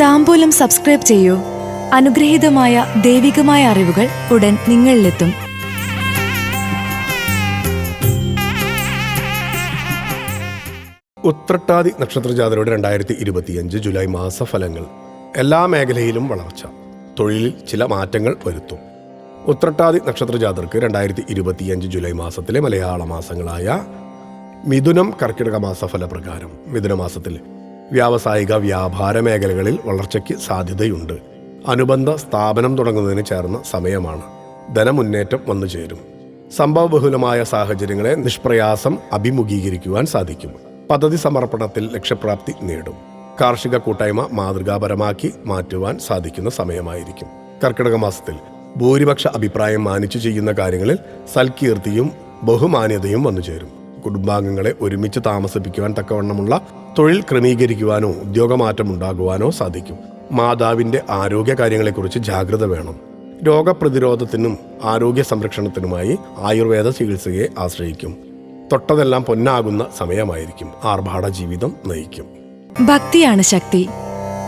താമ്പൂലം subscribe ചെയ്യൂ. അനുഗ്രഹീതമായ ദൈവികമായ അറിവുകൾ ഉടൻ നിങ്ങളിലെത്തും. ഉത്രട്ടാതി നക്ഷത്രജാതരുടെ രണ്ടായിരത്തി ഇരുപത്തിയഞ്ച് ജൂലൈ മാസ ഫലങ്ങൾ എല്ലാ മേഖലയിലും വളർച്ച. തൊഴിലിൽ ചില മാറ്റങ്ങൾ വരുത്തും. ഉത്രട്ടാതി നക്ഷത്രജാതർക്ക് രണ്ടായിരത്തി ഇരുപത്തിയഞ്ച് ജൂലൈ മാസത്തിലെ മലയാള മാസങ്ങളായ മിഥുനം കർക്കിടക മാസഫല പ്രകാരം മിഥുന മാസത്തിൽ വ്യാവസായിക വ്യാപാര മേഖലകളിൽ വളർച്ചയ്ക്ക് സാധ്യതയുണ്ട്. അനുബന്ധ സ്ഥാപനം തുടങ്ങുന്നതിന് ചേർന്ന സമയമാണ്. ധനമുന്നേറ്റം വന്നു ചേരും. സംഭവബഹുലമായ സാഹചര്യങ്ങളെ നിഷ്പ്രയാസം അഭിമുഖീകരിക്കുവാൻ സാധിക്കും. പദ്ധതി സമർപ്പണത്തിൽ ലക്ഷ്യപ്രാപ്തി നേടും. കാർഷിക കൂട്ടായ്മ മാതൃകാപരമാക്കി മാറ്റുവാൻ സാധിക്കുന്ന സമയമായിരിക്കും. കർക്കിടക മാസത്തിൽ ഭൂരിപക്ഷ അഭിപ്രായം മാനിച്ചു ചെയ്യുന്ന കാര്യങ്ങളിൽ സൽകീർത്തിയും ബഹുമാന്യതയും വന്നു ചേരും. കുടുംബാംഗങ്ങളെ ഒരുമിച്ച് താമസിപ്പിക്കുവാൻ തക്കവണ്ണമുള്ള തൊഴിൽ ക്രമീകരിക്കുവാനോ ഉദ്യോഗമാറ്റം ഉണ്ടാകുവാനോ സാധിക്കും. മാതാവിന്റെ ആരോഗ്യ കാര്യങ്ങളെക്കുറിച്ച് ജാഗ്രത വേണം. രോഗപ്രതിരോധത്തിനും ആരോഗ്യ സംരക്ഷണത്തിനുമായി ആയുർവേദ ചികിത്സയെ ആശ്രയിക്കും. തൊട്ടതെല്ലാം പൊന്നാകുന്ന സമയമായിരിക്കും. ആർഭാട ജീവിതം നയിക്കും. ഭക്തിയാണ് ശക്തി.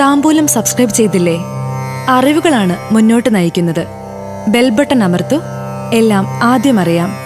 താമ്പൂലം സബ്സ്ക്രൈബ് ചെയ്തില്ലേ? അറിവുകളാണ് മുന്നോട്ട് നയിക്കുന്നത്. ബെൽബട്ടൺ അമർത്തു. എല്ലാം ആദ്യം അറിയാം.